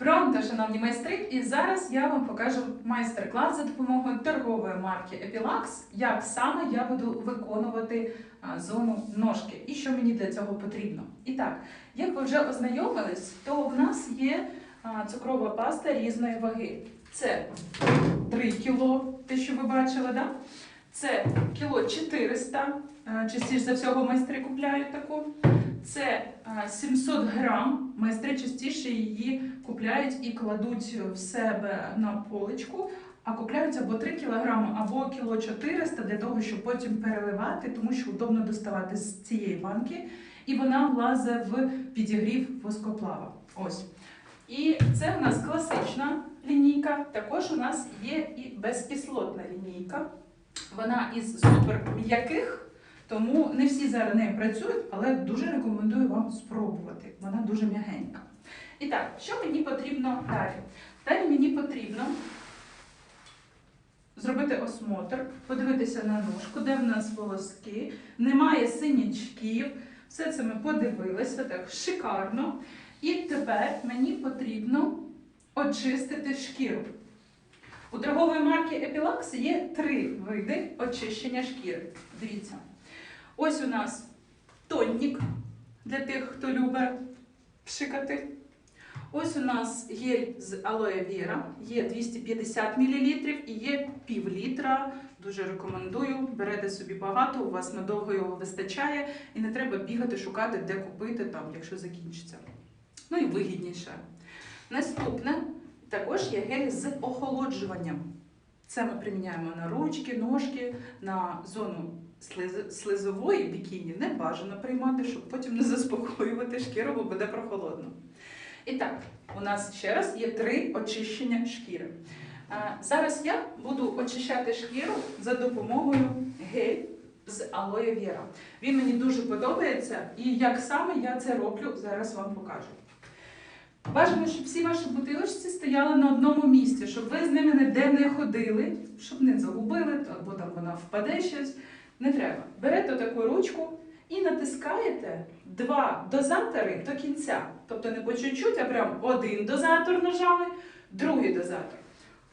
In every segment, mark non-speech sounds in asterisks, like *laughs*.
Пронто, шановні майстри, і зараз я вам покажу майстер-клас за допомогою торгової марки Epilax, як саме я буду виконувати зону ножки і що мені для цього потрібно. І так, як ви вже ознайомились, то в нас є цукрова паста різної ваги. Це 3 кіло, те, що ви бачили, да? це кіло 400, а, частіше за всього майстри купляють таку. Це 700 грам. Майстри частіше її купляють і кладуть в себе на поличку, а купляють або 3 кг, або кіло 400 для того, щоб потім переливати, тому що удобно доставати з цієї банки, і вона влазить в підігрів воскоплава. Ось. І це у нас класична лінійка. Також у нас є і безкислотна лінійка. Вона із супер м'яких. Тому не всі зараз нею працюють, але дуже рекомендую вам спробувати. Вона дуже м'ягенька. І так, що мені потрібно далі? Далі мені потрібно зробити осмотр, подивитися на ножку, де в нас волоски, немає синячків. Все це ми подивилися так шикарно. І тепер мені потрібно очистити шкіру. У торгової марки Epilax є три види очищення шкіри. Дивіться. Ось у нас тонік для тих, хто любить пшикати. Ось у нас гель з алоє віра, є 250 мл і є пів літра. Дуже рекомендую. Берете собі багато, у вас надовго його вистачає, і не треба бігати, шукати, де купити, там, якщо закінчиться. Ну і вигідніше. Наступне також є гель з охолоджуванням. Це ми приміняємо на ручки, ножки, на зону слизової бікіні. Не бажано приймати, щоб потім не заспокоювати шкіру, бо буде прохолодно. І так, у нас ще раз є три очищення шкіри. Зараз я буду очищати шкіру за допомогою гель з алоє віра. Він мені дуже подобається, і як саме я це роблю, зараз вам покажу. Бажано, щоб всі ваші бутилочці стояли на одному місці, щоб ви з ними ніде не ходили, щоб не загубили, або там вона впаде щось. Не треба. Берете таку ручку і натискаєте два дозатори до кінця. Тобто не по чуть-чуть, а прям один дозатор нажали, другий дозатор.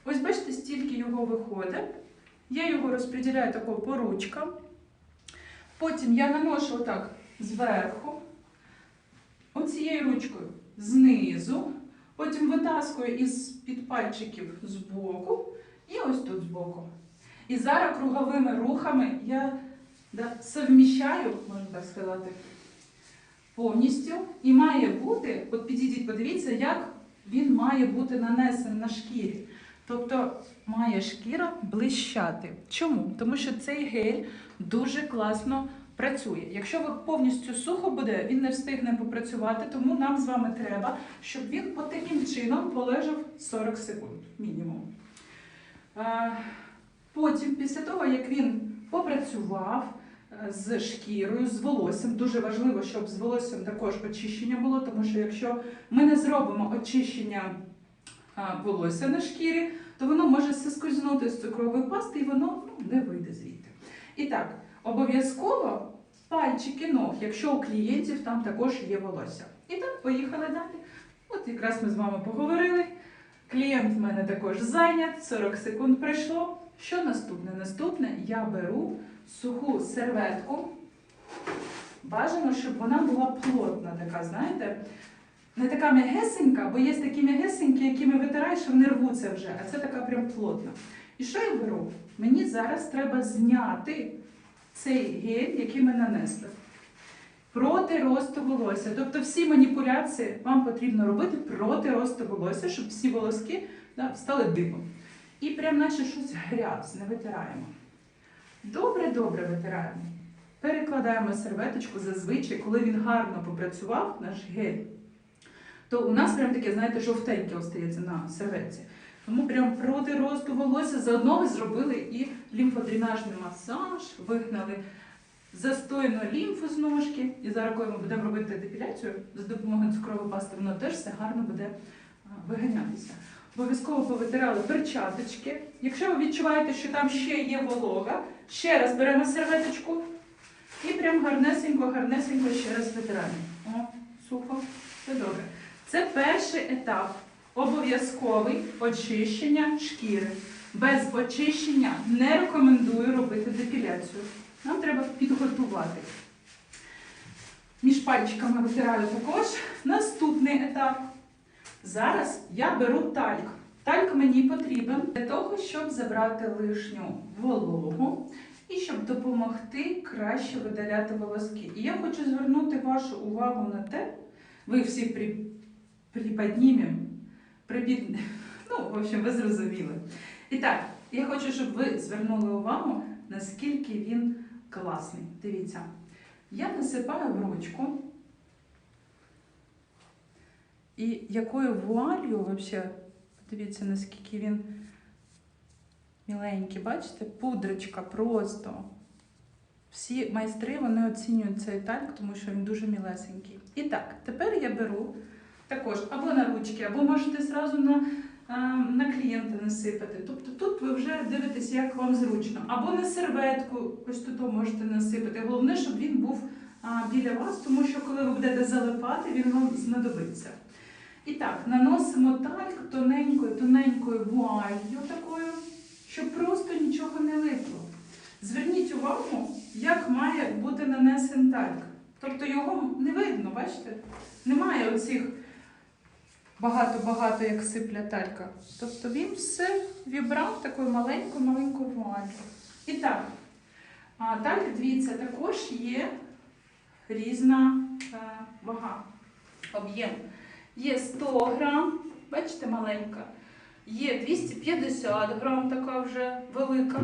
Ось бачите, стільки його виходить. Я його розподіляю тако по ручкам. Потім я наношу отак зверху, оцією ручкою знизу. Потім витаскую із під пальчиків збоку і ось тут збоку. І зараз круговими рухами я да, совміщаю, можна так сказати, повністю. І має бути, от підійдіть, подивіться, як він має бути нанесений на шкірі. Тобто має шкіра блищати. Чому? Тому що цей гель дуже класно працює. Якщо ви повністю сухо буде, він не встигне попрацювати, тому нам з вами треба, щоб він от таким чином полежав 40 секунд мінімум. Потім, після того, як він попрацював е, з шкірою, з волоссям, дуже важливо, щоб з волоссям також очищення було, тому що якщо ми не зробимо очищення е, волосся на шкірі, то воно може соскользнути з цукрової пасти і воно ну, не вийде звідти. І так, обов'язково пальчики ног, якщо у клієнтів там також є волосся. І так, поїхали далі. От якраз ми з вами поговорили. Клієнт в мене також зайнят, 40 секунд пройшло. Що наступне? Наступне я беру суху серветку. Бажано, щоб вона була плотна, така, знаєте, не така м'ягесенька, бо є такі м'ягесенькі, якими витираєш, вони рвуться вже, а це така прям плотна. І що я беру? Мені зараз треба зняти цей гель, який ми нанесли. Проти росту волосся. Тобто всі маніпуляції вам потрібно робити проти росту волосся, щоб всі волоски да, стали дибом. І прям наче щось грязне витираємо. Добре-добре витираємо. Перекладаємо серветочку зазвичай, коли він гарно попрацював, наш гель, то у нас прям таке, знаєте, жовтеньке остається на серветці. Тому прям проти росту волосся заодно ви зробили і лімфодренажний масаж, вигнали застойну лімфу з ножки. І зараз, коли ми будемо робити депіляцію за допомогою цукрової пасти, воно теж все гарно буде виганятися. Обов'язково повитирали перчаточки. Якщо ви відчуваєте, що там ще є волога, ще раз беремо серветочку і прям гарнесенько, гарнесенько ще раз витираємо. О, сухо, все добре. Це перший етап обов'язковий очищення шкіри. Без очищення не рекомендую робити депіляцію. Нам треба підготувати. Між пальчиками витираю також. Наступний етап. Зараз я беру тальк. Тальк мені потрібен для того, щоб забрати лишню вологу і щоб допомогти краще видаляти волоски. І я хочу звернути вашу увагу на те, ви всі при, приподнімем, припід... ну, в общем, ви зрозуміли. І так, я хочу, щоб ви звернули увагу, наскільки він класний. Дивіться, я насипаю в ручку. І якою вуалью взагалі, дивіться, наскільки він міленький, бачите? Пудрочка просто. Всі майстри вони оцінюють цей тальк, тому що він дуже мілесенький. І так, тепер я беру також або на ручки, або можете зразу на, на клієнта насипати. Тобто тут ви вже дивитесь, як вам зручно. Або на серветку, ось тут можете насипати. Головне, щоб він був біля вас, тому що коли ви будете залипати, він вам знадобиться. І так, наносимо тальк тоненькою, тоненькою вуалью такою, щоб просто нічого не липло. Зверніть увагу, як має бути нанесен тальк. Тобто його не видно, бачите? Немає оцих багато-багато, як сипля талька. Тобто він все вібрав такою маленькою-маленькою вуалью. І так, а далі, дивіться, також є різна е, вага, об'єм. Є 100 грам, бачите, маленька. Є 250 грам, така вже велика.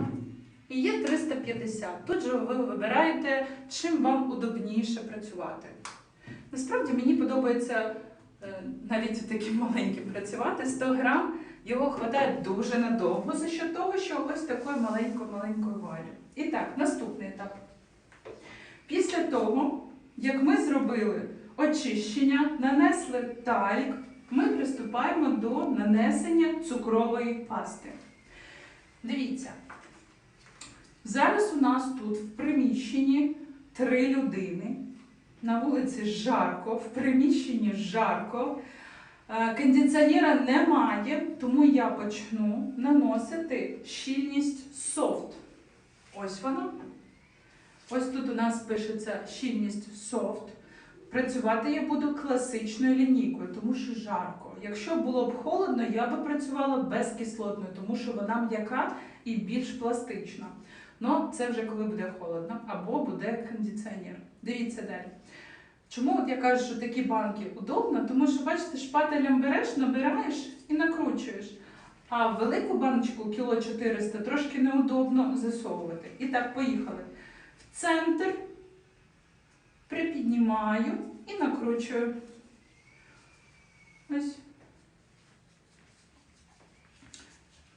І є 350. Тут же ви вибираєте, чим вам удобніше працювати. Насправді мені подобається е, навіть таким маленьким працювати. 100 грам його вистачає дуже надовго за що того, що ось такою маленькою-маленькою валю. І так, наступний етап. Після того, як ми зробили очищення, нанесли тальк, ми приступаємо до нанесення цукрової пасти. Дивіться, зараз у нас тут в приміщенні три людини. На вулиці жарко, в приміщенні жарко. Е, Кондиціонера немає, тому я почну наносити щільність софт. Ось вона. Ось тут у нас пишеться щільність софт. Працювати я буду класичною лінійкою, тому що жарко. Якщо було б холодно, я би працювала безкислотною, тому що вона м'яка і більш пластична. Ну, це вже коли буде холодно, або буде кондиціонер. Дивіться далі. Чому от я кажу, що такі банки удобно? Тому що, бачите, шпателем береш, набираєш і накручуєш. А велику баночку кіло 400 трошки неудобно засовувати. І так, поїхали. В центр припіднімаю і накручую. Ось.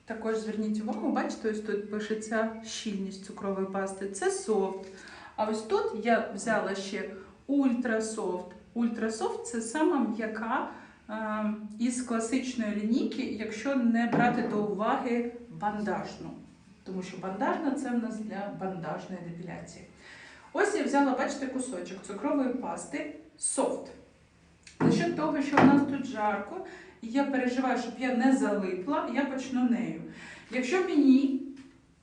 Також зверніть увагу, бачите, ось тут пишеться щільність цукрової пасти. Це софт. А ось тут я взяла ще ультрасофт. Ультрасофт це сама м'яка е, із класичної лінійки, якщо не брати до уваги бандажну. Тому що бандажна це в нас для бандажної депіляції. Ось я взяла, бачите, кусочок цукрової пасти софт. За що того, що у нас тут жарко, і я переживаю, щоб я не залипла, я почну нею. Якщо мені,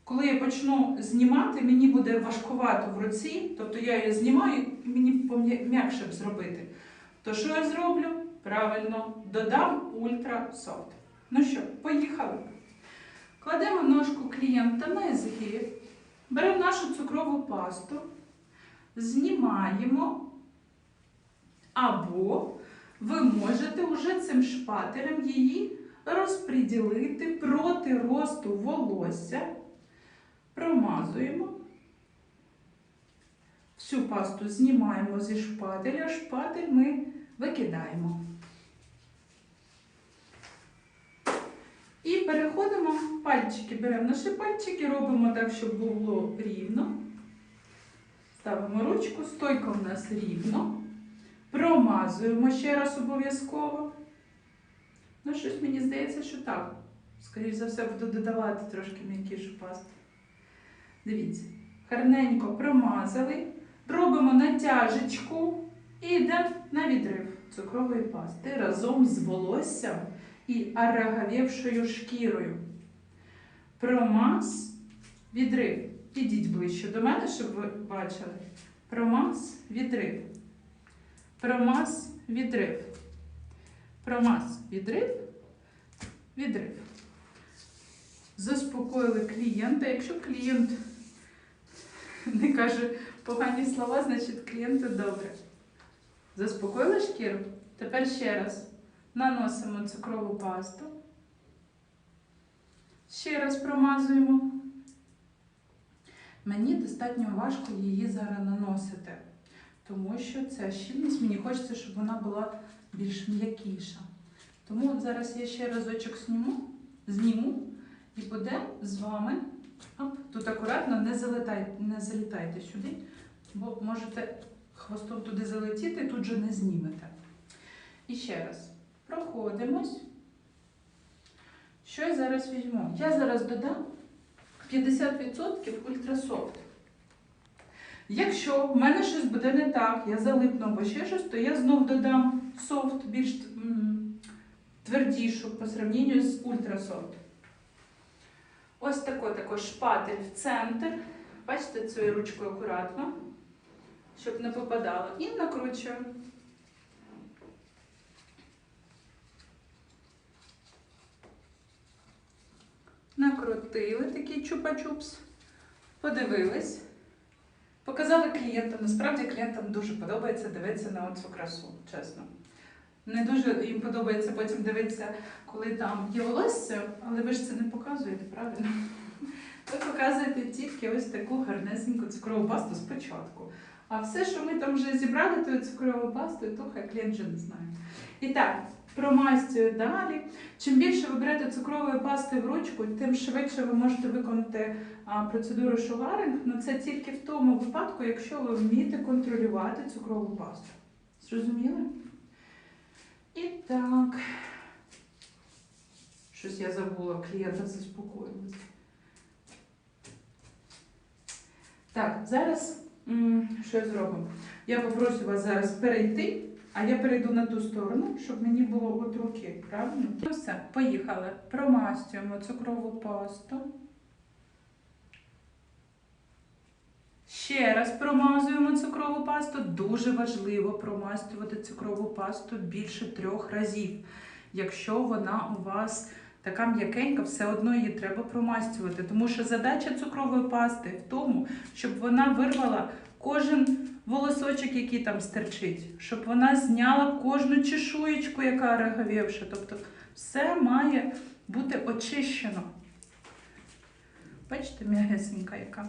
коли я почну знімати, мені буде важкувато в руці, тобто я її знімаю і мені м'якше б зробити, то що я зроблю? Правильно, додам ультрасофт. Ну що, поїхали. Кладемо ножку клієнта на згиб, беремо нашу цукрову пасту, знімаємо, або ви можете вже цим шпателем її розподілити проти росту волосся, промазуємо. Всю пасту знімаємо зі шпателя, шпатель ми викидаємо. І переходимо, пальчики беремо наші пальчики, робимо так, щоб було рівно. Ставимо ручку, стойка у нас рівно. Промазуємо ще раз обов'язково. Ну, щось мені здається, що так. Скоріше за все, буду додавати трошки м'якішу пасту. Дивіться, гарненько промазали. Робимо натяжечку і йдемо на відрив цукрової пасти разом з волоссям і ороговівшою шкірою. Промаз, відрив. Ідіть ближче до мене, щоб ви бачили. Промаз, відрив. Промаз, відрив. Промаз, відрив, відрив. Заспокоїли клієнта. Якщо клієнт не каже погані слова, значить клієнту добре. Заспокоїли шкіру? Тепер ще раз наносимо цукрову пасту. Ще раз промазуємо. Мені достатньо важко її зараз наносити, тому що ця щільність, мені хочеться, щоб вона була більш м'якіша. Тому зараз я ще разочок зніму, зніму і будемо з вами. Оп, тут акуратно не залітайте, не залітайте сюди, бо можете хвостом туди залетіти, тут же не знімете. І ще раз проходимось. Що я зараз візьму? Я зараз додам 50% ультрасофт. Якщо в мене щось буде не так, я залипну або ще щось, то я знов додам софт більш твердішу по сравненню з ультрасофт. Ось тако також шпатель в центр. Бачите, цією ручкою акуратно, щоб не попадало. І накручуємо. Накрутили такий чупа-чупс, подивились, показали клієнтам. Насправді клієнтам дуже подобається дивитися на оцю красу, чесно. Не дуже їм подобається потім дивитися, коли там є волосся, але ви ж це не показуєте, правильно? Ви показуєте тільки ось таку гарнесеньку цукрову пасту спочатку. А все, що ми там вже зібрали, тою цукровою пастою, то хай клієнт вже не знає. І так, промастюю далі. Чим більше ви берете цукрової пасти в ручку, тим швидше ви можете виконати процедуру шугаринг. Ну це тільки в тому випадку, якщо ви вмієте контролювати цукрову пасту. Зрозуміли? І так. Щось я забула клієнта заспокоювати. Так, зараз що я зроблю? Я попрошу вас зараз перейти, а я перейду на ту сторону, щоб мені було от руки. Правильно? Ну все, поїхали. Промастюємо цукрову пасту. Ще раз промазуємо цукрову пасту. Дуже важливо промастювати цукрову пасту більше трьох разів. Якщо вона у вас така м'якенька, все одно її треба промастювати. Тому що задача цукрової пасти в тому, щоб вона вирвала кожен волосочок, який там стерчить, щоб вона зняла кожну чешуєчку, яка роговівша. Тобто все має бути очищено. Бачите, м'ягесенька яка.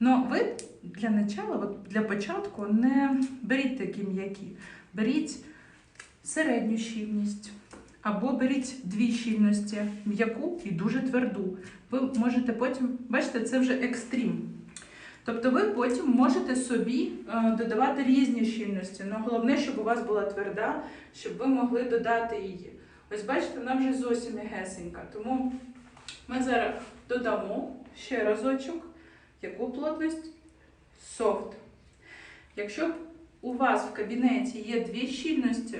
Ну, ви для начала, для початку, не беріть такі м'які. Беріть середню щільність. Або беріть дві щільності м'яку і дуже тверду. Ви можете потім, бачите, це вже екстрім. Тобто ви потім можете собі е, додавати різні щільності. але головне, щоб у вас була тверда, щоб ви могли додати її. Ось бачите, вона вже зовсім м'ягесенька. Тому ми зараз додамо ще разочок. Яку плотність? Софт. Якщо у вас в кабінеті є дві щільності,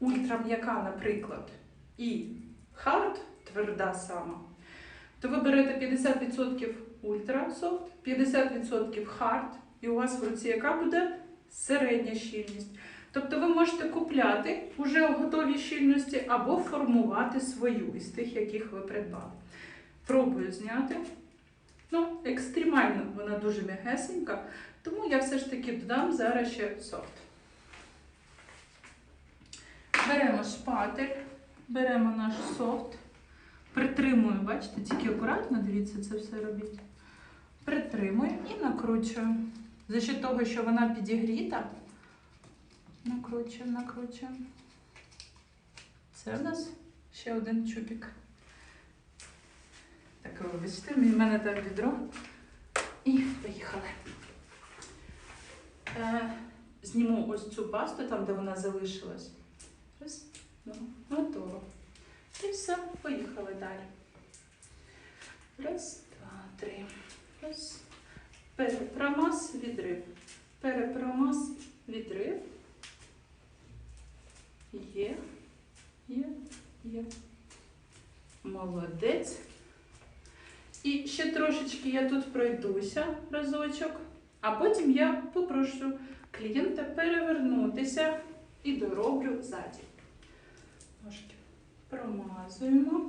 ультрам'яка, наприклад, і хард, тверда сама, то ви берете 50% ультрасофт, 50% хард, і у вас в руці яка буде середня щільність. Тобто ви можете купляти вже готові щільності або формувати свою із тих, яких ви придбали. Пробую зняти. Ну, екстремально вона дуже м'ягесенька, тому я все ж таки додам зараз ще софт. Беремо шпатель, беремо наш софт, притримуємо, бачите, тільки акуратно, дивіться, це все робіть. Притримуємо і накручуємо. За що того, що вона підігріта, накручуємо, накручуємо. Це в нас ще один чубік. Так, вибачте, в мене там відро. І поїхали. Е, зніму ось цю пасту, там, де вона залишилась. Раз, ну, готово. І все, поїхали далі. Раз, два, три. Раз. Перепромаз, відрив. Перепромаз, відрив. Є, є, є. Молодець. І ще трошечки я тут пройдуся разочок, а потім я попрошу клієнта перевернутися і дороблю ззаді. Ножки промазуємо,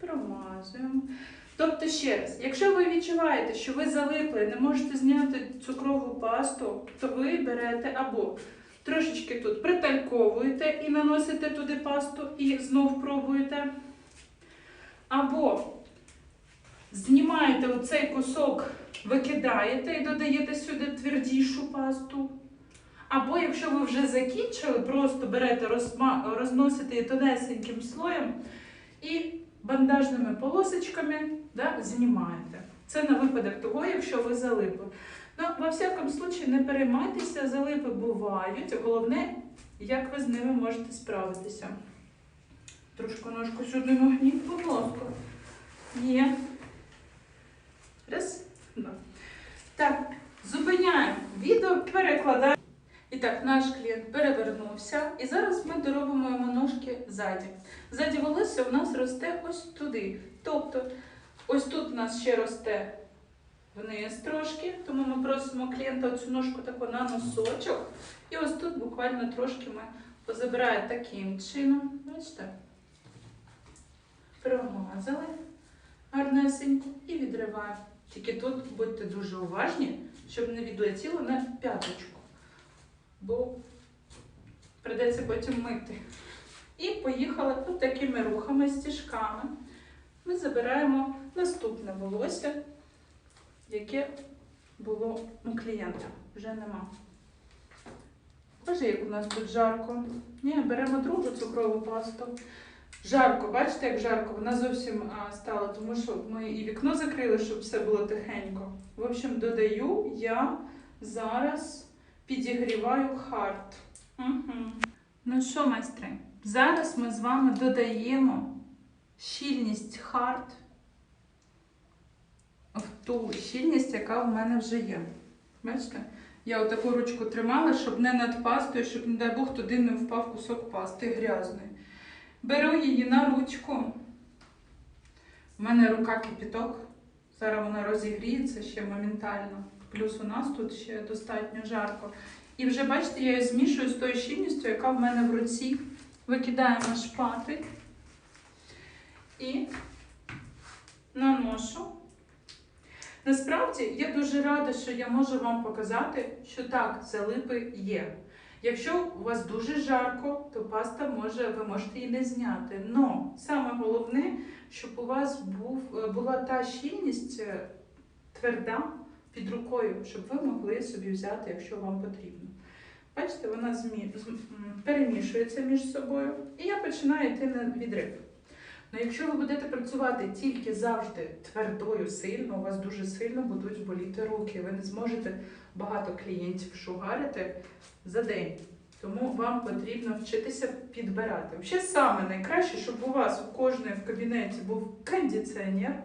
промазуємо. Тобто, ще раз, якщо ви відчуваєте, що ви залипли, не можете зняти цукрову пасту, то ви берете або трошечки тут притальковуєте і наносите туди пасту і знов пробуєте. Або знімаєте оцей кусок, викидаєте і додаєте сюди твердішу пасту. Або якщо ви вже закінчили, просто берете, розносите її тонесеньким слоєм і бандажними полосочками да, знімаєте. Це на випадок того, якщо ви залипли. Ну, во всякому случаї, не переймайтеся, залипи бувають. Головне, як ви з ними можете справитися. Трошки ножку сюди нагніть, будь ласка. Є. Раз, два. Так, зупиняємо відео, перекладаємо. І так, наш клієнт перевернувся. І зараз ми доробимо йому ножки ззаді. Ззаді волосся у нас росте ось туди. Тобто, ось тут у нас ще росте вниз трошки, тому ми просимо клієнта цю ножку таку на носочок. І ось тут буквально трошки ми позабираємо таким чином. Бачите? Промазали гарнесенько і відриваємо. Тільки тут будьте дуже уважні, щоб не відлетіло на п'яточку, бо придеться потім мити. І поїхали от такими рухами, стіжками. Ми забираємо наступне волосся, яке було у клієнта. Вже нема. Боже, як у нас тут жарко. Ні, беремо другу цукрову пасту. Жарко, бачите, як жарко? Вона зовсім а, стала, тому що ми і вікно закрили, щоб все було тихенько. В общем, додаю я зараз підігріваю хард. Угу. Ну що, майстри, зараз ми з вами додаємо щільність хард в ту щільність, яка в мене вже є. Бачите? Я отаку ручку тримала, щоб не над пастою, щоб, не дай Бог, туди не впав кусок пасти грязної. Беру її на ручку. У мене рука кипіток. Зараз вона розігріється ще моментально. Плюс у нас тут ще достатньо жарко. І вже бачите, я її змішую з тою щільністю, яка в мене в руці. Викидаємо шпатик і наношу. Насправді я дуже рада, що я можу вам показати, що так, залипи є. Якщо у вас дуже жарко, то паста може, ви можете її не зняти. Но саме головне, щоб у вас був, була та щільність е, тверда під рукою, щоб ви могли собі взяти, якщо вам потрібно. Бачите, вона змі... перемішується між собою, і я починаю йти на відрив. Ну, якщо ви будете працювати тільки завжди твердою, сильно, у вас дуже сильно будуть боліти руки. Ви не зможете багато клієнтів шугарити за день. Тому вам потрібно вчитися підбирати. Взагалі саме найкраще, щоб у вас у кожної в кабінеті був кондиціонер,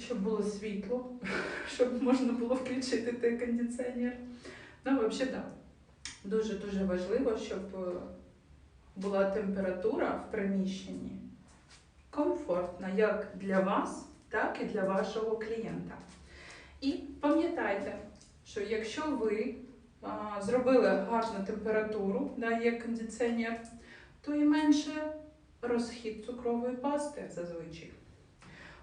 щоб було світло, *laughs* щоб можна було включити той кондиціонер. Ну, взагалі, так. Дуже-дуже важливо, щоб е, була температура в приміщенні комфортна як для вас, так і для вашого клієнта. І пам'ятайте, що якщо ви а, зробили гарну температуру, да, є кондиціонер, то і менше розхід цукрової пасти зазвичай.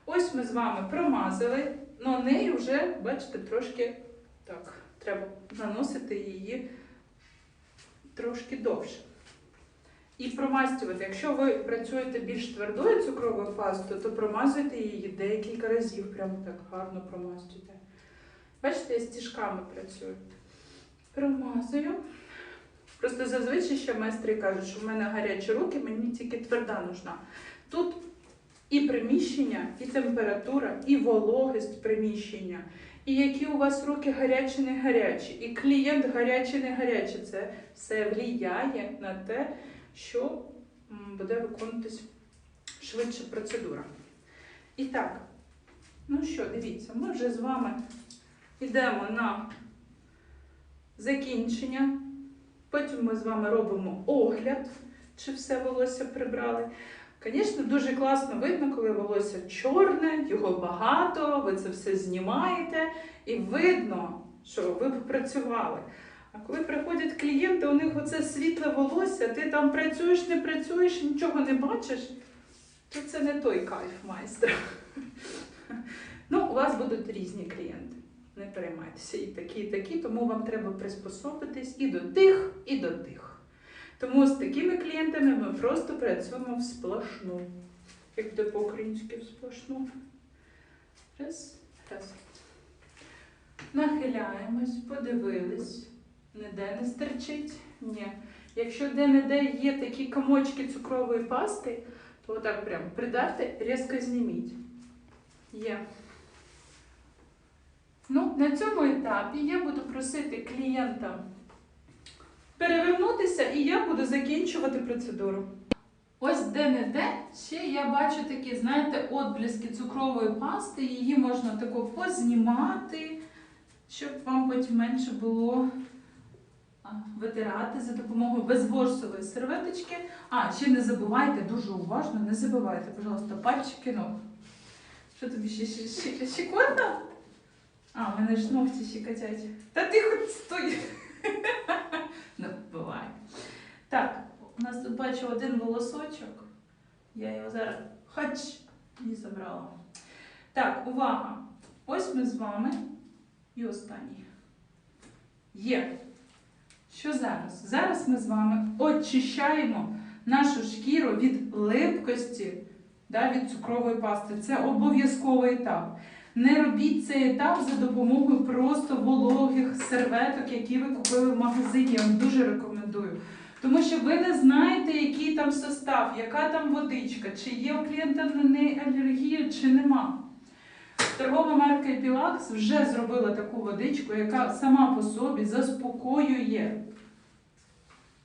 Ось ми з вами промазали, але нею вже, бачите, трошки так, треба наносити її трошки довше. І промастювати. Якщо ви працюєте більш твердою цукровою пастою, то промазуйте її декілька разів, прямо так гарно промастюйте. Бачите, я стіжками працюю. Промазую. Просто зазвичай ще майстри кажуть, що в мене гарячі руки, мені тільки тверда нужна. Тут і приміщення, і температура, і вологість приміщення, і які у вас руки гарячі, не гарячі, і клієнт гарячий, не гарячий. Це все влияє на те, що буде виконуватись швидше процедура. І так, ну що, дивіться, ми вже з вами йдемо на закінчення Потім ми з вами робимо огляд, чи все волосся прибрали. Звісно, дуже класно видно, коли волосся чорне, його багато, ви це все знімаєте, і видно, що ви попрацювали. А коли приходять клієнти, у них оце світле волосся, ти там працюєш, не працюєш, нічого не бачиш, то це не той кайф майстра. *laughs* Ну, у вас будуть різні клієнти. Не переймайтеся, і такі, і такі, тому вам треба приспособитись і до тих, і до тих. Тому з такими клієнтами ми просто працюємо в сплошну. Як буде по-українськи сплошну. Раз, раз. Нахиляємось, подивились. Ніде не стерчить? Ні. Якщо де-не-де є такі комочки цукрової пасти, то отак прям придавте, різко зніміть. Є. Ну, на цьому етапі я буду просити клієнта перевернутися, і я буду закінчувати процедуру. Ось де-не-де ще я бачу такі, знаєте, отбліски цукрової пасти. Її можна тако познімати, щоб вам потім менше було витирати за допомогою безворсової серветочки. А, ще не забувайте, дуже уважно, не забувайте, пожалуйста, пальчики ног. Що тобі ще, ще, ще, щекотно? А, в мене ж ногті щекотять. Та ти хоч стой. *laughs* Так, у нас тут бачу один волосочок. Я його зараз хач і забрала. Так, увага! Ось ми з вами. І останній. Є. Що зараз? Зараз ми з вами очищаємо нашу шкіру від липкості, да, від цукрової пасти. Це обов'язковий етап. Не робіть цей етап за допомогою просто вологих серветок, які ви купили в магазині. Я вам дуже рекомендую. Тому що ви не знаєте, який там состав, яка там водичка, чи є у клієнта на неї алергія, чи нема. Торгова марка Epilax вже зробила таку водичку, яка сама по собі заспокоює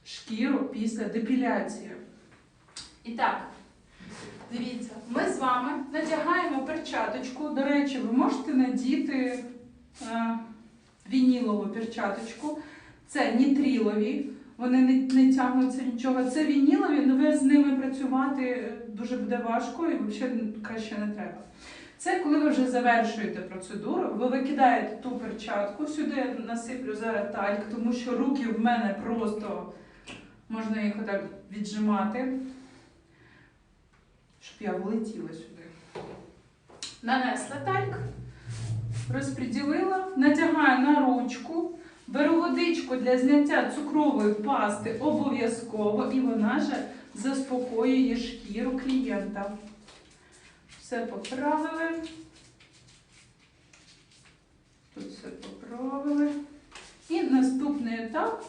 шкіру після депіляції. І так, дивіться, ми з вами надягаємо перчаточку. До речі, ви можете надіти е, вінілову перчаточку. Це нітрилові, вони не, не тягнуться нічого. Це вінілові, але з ними працювати е, дуже буде важко і взагалі краще не треба. Це коли ви вже завершуєте процедуру, ви викидаєте ту перчатку, сюди я насиплю зараз тальк, тому що руки в мене просто можна їх отак віджимати, щоб я влетіла сюди. Нанесла тальк, розподілила, натягаю на ручку, беру водичку для зняття цукрової пасти обов'язково, і вона же заспокоює шкіру клієнта. Все поправили. Тут все поправили. І наступний етап.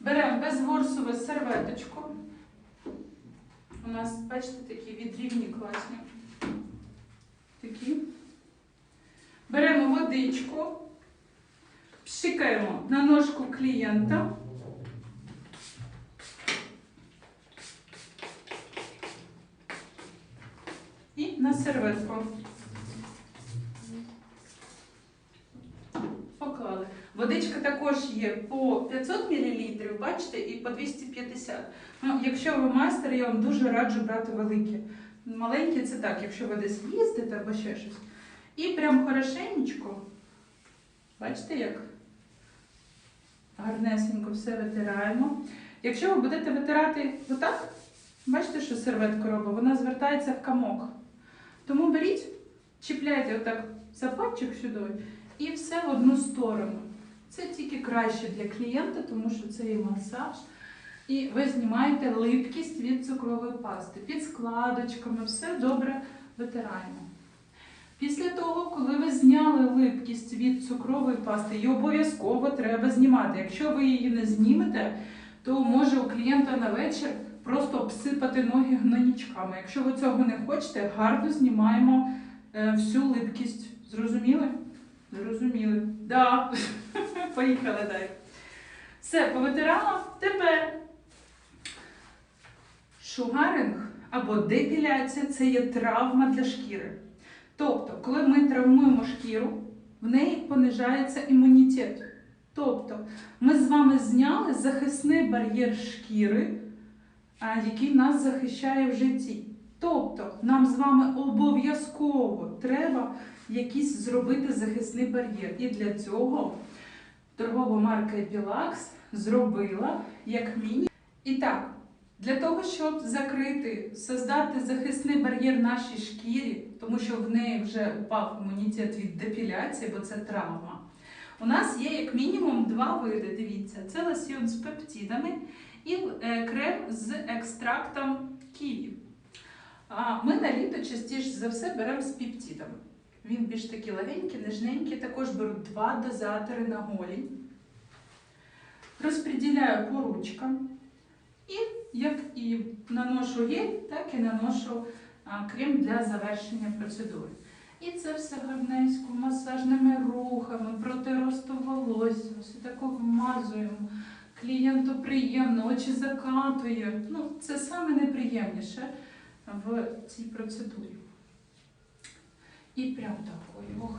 Беремо безворсову серветочку. У нас, бачите, такі відрівні класні. Такі. Беремо водичку, пшикаємо на ножку клієнта. І на серветку. Поклали. Водичка також є по 500 мл, бачите, і по 250. Ну, якщо ви майстер, я вам дуже раджу брати великі. Маленькі це так, якщо ви десь їздите або ще щось. І прям хорошенечко, бачите, як гарнесенько все витираємо. Якщо ви будете витирати отак, бачите, що серветка робить, вона звертається в камок. Тому беріть, чіпляйте отак за сюди і все в одну сторону. Це тільки краще для клієнта, тому що це і масаж. І ви знімаєте липкість від цукрової пасти. Під складочками все добре витираємо. Після того, коли ви зняли липкість від цукрової пасти, її обов'язково треба знімати. Якщо ви її не знімете, то може у клієнта на вечір просто обсипати ноги гнойничками. Якщо ви цього не хочете, гарно знімаємо е, всю липкість. Зрозуміли? Зрозуміли. Да. *laughs* Поїхали далі. Все, повитирала. Тепер шугаринг або депіляція це є травма для шкіри. Тобто, коли ми травмуємо шкіру, в неї понижається імунітет. Тобто ми з вами зняли захисний бар'єр шкіри, який нас захищає в житті. Тобто нам з вами обов'язково треба якийсь зробити захисний бар'єр. І для цього торгова марка Epilax зробила як мінімум. І так, для того, щоб закрити, создати захисний бар'єр нашій шкірі, тому що в неї вже упав імунітет від депіляції, бо це травма. У нас є як мінімум два види. Дивіться, це лосьйон з пептидами і е, крем з екстрактом ківі. Ми на літо частіше за все беремо з пептидами. Він більш такий легенький, нежненький. Також беру два дозатори на голінь. Розподіляю по ручкам. Як і наношу гель, так і наношу крем для завершення процедури. І це все гарненько, масажними рухами, проти росту волосся, все тако вмазуємо. Клієнту приємно, очі закатує. Ну, це саме найприємніше в цій процедурі. І прям такою.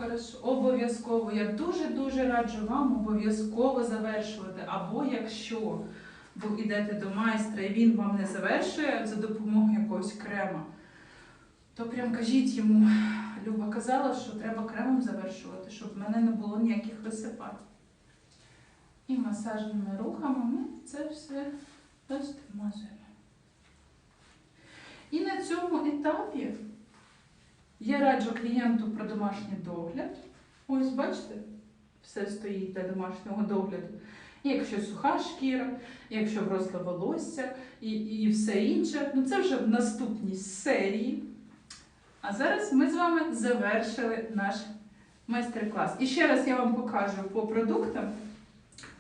Обов'язково. Я дуже-дуже раджу вам обов'язково завершувати. Або якщо ви йдете до майстра і він вам не завершує за допомогою якогось крема, то прям кажіть йому, Люба казала, що треба кремом завершувати, щоб в мене не було ніяких висипань. І масажними рухами ми це все просто вмазуємо. І на цьому етапі я раджу клієнту про домашній догляд. Ось, бачите, все стоїть для домашнього догляду. Якщо суха шкіра, якщо вросле волосся, і, і все інше. Ну це вже в наступній серії. А зараз ми з вами завершили наш майстер-клас. І ще раз я вам покажу по продуктам.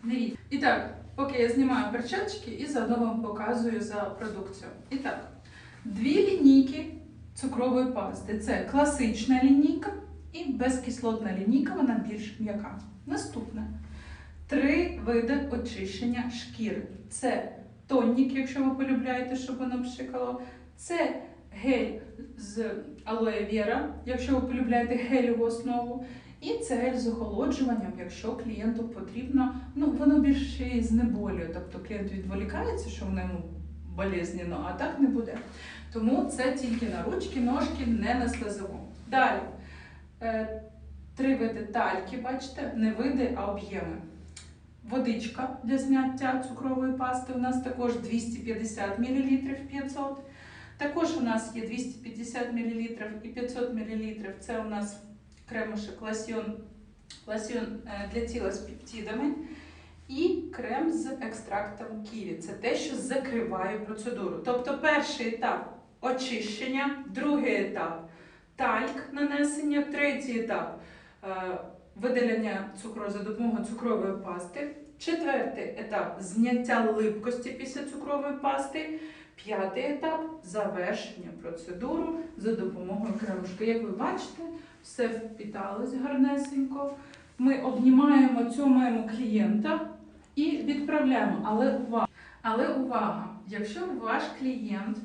Дивіться. І так, поки я знімаю перчатки і заодно вам показую за продукцію. І так, дві лінійки цукрової пасти. Це класична лінійка і безкислотна лінійка, вона більш м'яка. Наступне. Три види очищення шкіри. Це тонік, якщо ви полюбляєте, щоб воно пшикало. Це гель з алоє вера, якщо ви полюбляєте гелеву основу. І це гель з охолоджуванням, якщо клієнту потрібно, ну воно більше і знеболює, тобто клієнт відволікається, що воно йому болезненно, а так не буде. Тому це тільки на ручки, ножки, не на слезову. Далі е, три види тальки, бачите, не види, а об'єми. Водичка для зняття цукрової пасти у нас також 250 мл 500. Також у нас є 250 мл і 500 мл. Це у нас кремушек лосьйон, лосьйон е, для тіла з пептидами. І крем з екстрактом ківі. Це те, що закриває процедуру. Тобто перший етап очищення, другий етап тальк нанесення, третій етап е, видалення цукру за допомогою цукрової пасти, четвертий етап зняття липкості після цукрової пасти, п'ятий етап завершення процедуру за допомогою кремушки. Як ви бачите, все впіталось гарнесенько. Ми обнімаємо цьомаємо клієнта і відправляємо. Але увага, але увага, якщо ваш клієнт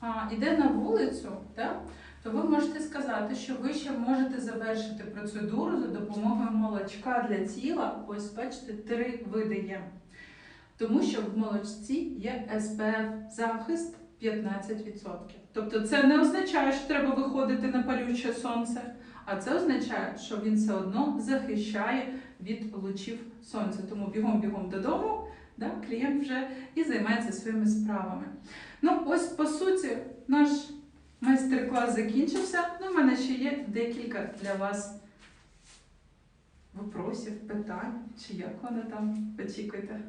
а, іде на вулицю, так, то ви можете сказати, що ви ще можете завершити процедуру за допомогою молочка для тіла. Ось бачите, три види є. Тому що в молочці є SPF захист 15%. Тобто це не означає, що треба виходити на палюче сонце, а це означає, що він все одно захищає від лучів сонця. Тому бігом-бігом додому, да, клієнт вже і займається своїми справами. Ну, ось по суті, наш майстер-клас закінчився. Ну, в мене ще є декілька для вас вопросів, питань, чи як воно там очікуєте.